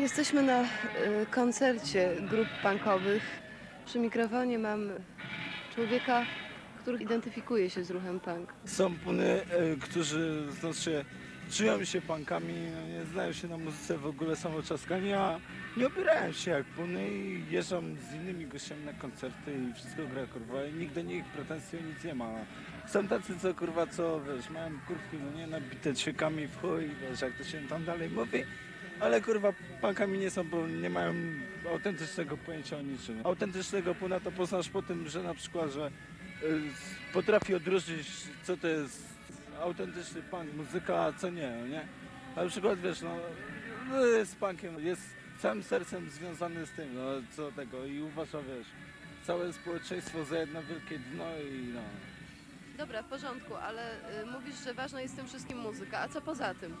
Jesteśmy na y, koncercie grup punkowych. Przy mikrofonie mam człowieka, który identyfikuje się z ruchem punk. Są puny, e, którzy znaczy, czują się punkami, no nie znają się na muzyce w ogóle, są a nie opierają się jak puny i jeżdżą z innymi gościami na koncerty i wszystko gra kurwa i nikt do nich pretensji o nic nie ma. Są tacy co kurwa co wiesz, mają kurtki no nie nabite ćwiekami w chuj, wiesz jak to się tam dalej mówi. Ale kurwa punkami nie są, bo nie mają autentycznego pojęcia o niczym. Autentycznego puna to poznasz po tym, że na przykład, że y, potrafi odróżnić co to jest autentyczny punk, muzyka, a co nie, no nie? Na przykład wiesz, no, no jest punkiem, jest całym sercem związany z tym, no co tego i uważa, wiesz, całe społeczeństwo za jedno wielkie dno i no. Dobra, w porządku, ale y, mówisz, że ważna jest w tym wszystkim muzyka. A co poza tym?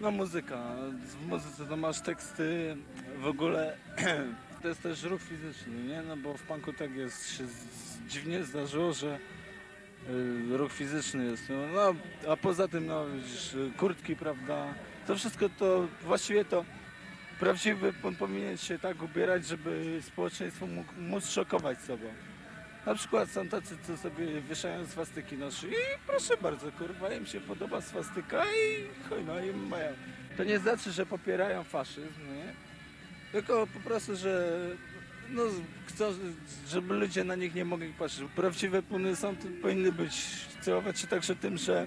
No muzyka, w muzyce to masz teksty, w ogóle to jest też ruch fizyczny, nie? No bo w punku tak jest, się dziwnie zdarzyło, że y, ruch fizyczny jest, no, no a poza tym, no widzisz, kurtki, prawda, to wszystko to, właściwie to prawdziwy pun powinien się tak ubierać, żeby społeczeństwo mógł, móc szokować sobą. Na przykład są tacy, co sobie wieszają swastyki na szyi i proszę bardzo, kurwa, im się podoba swastyka i chuj, no i mają. To nie znaczy, że popierają faszyzm, nie? Tylko po prostu, że no, chcą, żeby ludzie na nich nie mogli patrzeć. Prawdziwe puny są, powinny być, celować się także tym, że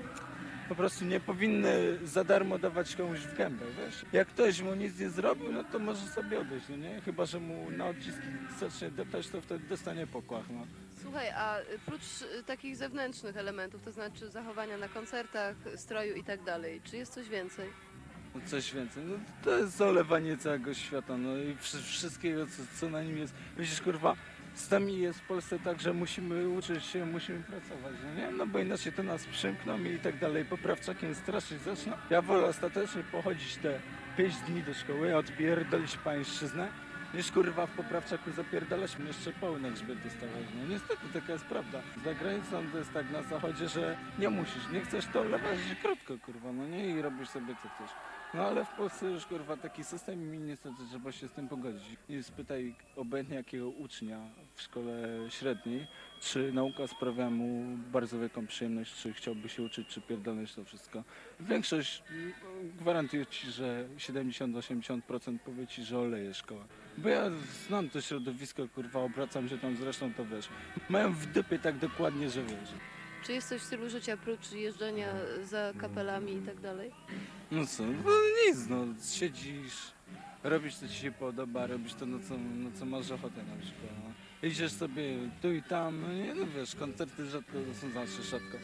po prostu nie powinny za darmo dawać komuś w gębę, wiesz? Jak ktoś mu nic nie zrobił, no to może sobie odejść, no nie? Chyba, że mu na odciski zacznie deptać, to wtedy dostanie pokłach, no. Słuchaj, a prócz y, takich zewnętrznych elementów, to znaczy zachowania na koncertach, stroju i tak dalej, czy jest coś więcej? No coś więcej. No, to jest zalewanie całego świata, no i wszy- wszystkiego, co, co na nim jest. Widzisz, kurwa, z nami jest w Polsce tak, że musimy uczyć się, musimy pracować, no nie? No bo inaczej to nas przymkną i tak dalej, poprawczakiem straszyć zaczną. Ja wolę ostatecznie pochodzić te 5 dni do szkoły, odpierdolić pańszczyznę, niż kurwa w poprawczaku zapierdalać jeszcze pełne grzbiet dostawać. No niestety taka jest prawda. Za granicą to jest tak na zachodzie, że nie musisz, nie chcesz to lewasz krótko kurwa, no nie i robisz sobie co chcesz. No ale w Polsce już kurwa taki system i niestety trzeba się z tym pogodzić. I spytaj obojętnie jakiego ucznia w szkole średniej, czy nauka sprawia mu bardzo wielką przyjemność, czy chciałby się uczyć, czy pierdolność to wszystko. Większość mm, gwarantuję ci, że 70-80% powie ci, że oleje szkoła. Bo ja znam to środowisko, kurwa, obracam się tam zresztą, to wiesz. Mają w dupie tak dokładnie, że wiesz. Czy jest coś w stylu życia prócz jeżdżenia za kapelami i tak dalej? No co, no nic, no siedzisz, robisz co ci się podoba, robisz to, no co, no co masz ochotę na przykład. No. Idziesz sobie tu i tam, no nie, no wiesz, koncerty rzadko są, znaczy rzadko.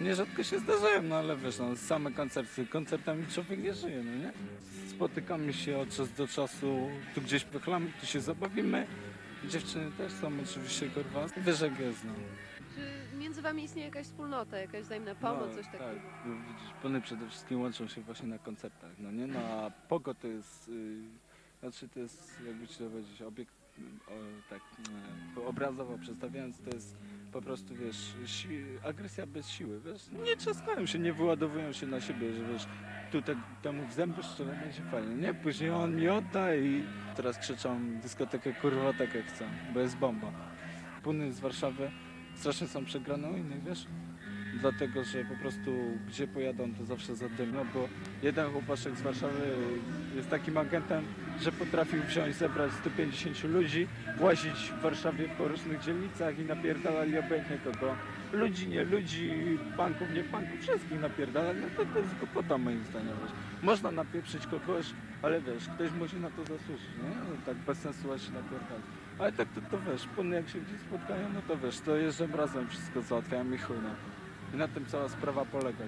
Nie rzadko się zdarzają, no ale wiesz, no same koncerty, koncertami człowiek nie żyje, no nie? Spotykamy się od czasu do czasu, tu gdzieś pochlamy, tu się zabawimy. Dziewczyny też są oczywiście, kurwa, wiesz jest, no. Czy między wami istnieje jakaś wspólnota, jakaś wzajemna pomoc, No, coś takiego? Tak, widzisz, pony przede wszystkim łączą się właśnie na koncertach, no nie? No a Pogo to jest, y, znaczy to jest, jakby ci to powiedzieć, obiekt, y, o, tak y, obrazowo przedstawiając, to jest po prostu, wiesz, si agresja bez siły, wiesz? Nie trzaskają się, nie wyładowują się na siebie, że wiesz, tu te, temu w zęby szczerze będzie fajnie, nie? Później on mi odda i teraz krzyczą dyskotekę kurwa tak jak chcą, bo jest bomba. Puny z Warszawy strasznie są przegrane u innych, wiesz? Dlatego, że po prostu gdzie pojadą, to zawsze za dym. No bo jeden chłopaszek z Warszawy jest takim agentem, że potrafił wziąć, zebrać 150 ludzi, łazić w Warszawie po różnych dzielnicach i napierdalali obojętnie kogo. Ludzi, nie ludzi, panków, nie panków, wszystkich napierdalali. No to, to jest głupota moim zdaniem. Można napieprzyć kogoś, ale wiesz, ktoś musi na to zasłużyć, nie? No, tak bez sensu się napierdalać. Ale tak to, to wiesz, jak się gdzieś spotkają, no to wiesz, to jeżdżą razem, wszystko załatwiają i chuj, no. I na tym cała sprawa polega.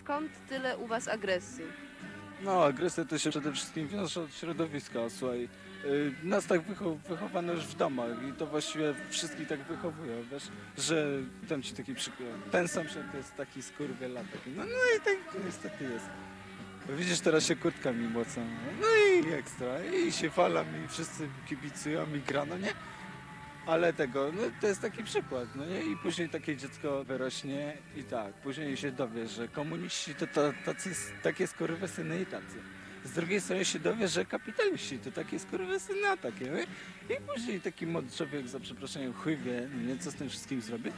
Skąd tyle u was agresji? No, agresja to się przede wszystkim wiąże od środowiska, słuchaj. Yy, nas tak wycho- wychowano już w domach i to właściwie wszystkich tak wychowują, wiesz, że dam ci taki przykład. Ten sąsiad to jest taki skurwielatek. No, no i tak niestety jest. Widzisz, teraz się kurtkami mocą. No i ekstra. I się falam i wszyscy kibicują i gra, no nie? Ale tego, no to jest taki przykład, no nie? I później takie dziecko wyrośnie i tak, później się dowie, że komuniści to, to tacy, takie skurwysyny i tacy. z drugiej strony się dowie, że kapitaliści to takie skurwysyna takie, nie? I później taki młody człowiek, za przeproszeniem, chuj wie, nie, co z tym wszystkim zrobi.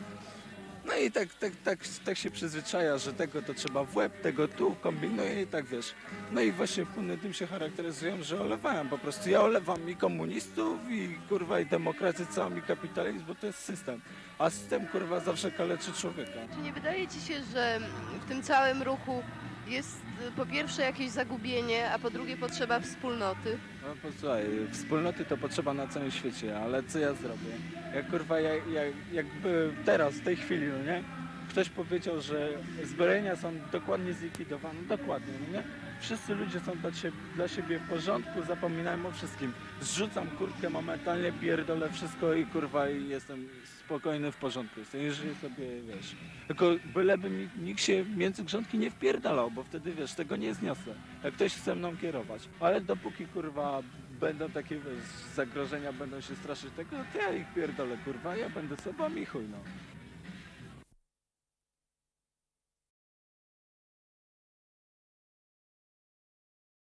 No i tak, tak, tak, tak się przyzwyczaja, że tego to trzeba w łeb, tego tu, kombinuje i tak wiesz. No i właśnie Puny tym się charakteryzują, że olewają po prostu. Ja olewam i komunistów, i kurwa, i demokrację całą, i kapitalizm, bo to jest system. A system kurwa zawsze kaleczy człowieka. Czy nie wydaje ci się, że w tym całym ruchu jest y, po pierwsze jakieś zagubienie, a po drugie potrzeba wspólnoty? No posłuchaj, wspólnoty to potrzeba na całym świecie, ale co ja zrobię? Jak kurwa, jak, jak, jakby teraz, w tej chwili, no nie? Ktoś powiedział, że zbrojenia są dokładnie zlikwidowane, dokładnie, no nie? Wszyscy ludzie są dla, siebie, dla siebie w porządku, zapominają o wszystkim. Zrzucam kurtkę momentalnie, pierdolę wszystko i kurwa i jestem spokojny, w porządku. Jestem, i żyję sobie, wiesz. Tylko byleby mi nikt się między grządki nie wpierdalał, bo wtedy, wiesz, tego nie zniosę. Jak ktoś chce mną kierować. Ale dopóki, kurwa, będą takie, wiesz, zagrożenia, będą się straszyć tego, to ja ich pierdolę, kurwa, ja będę sobą i chuj, no.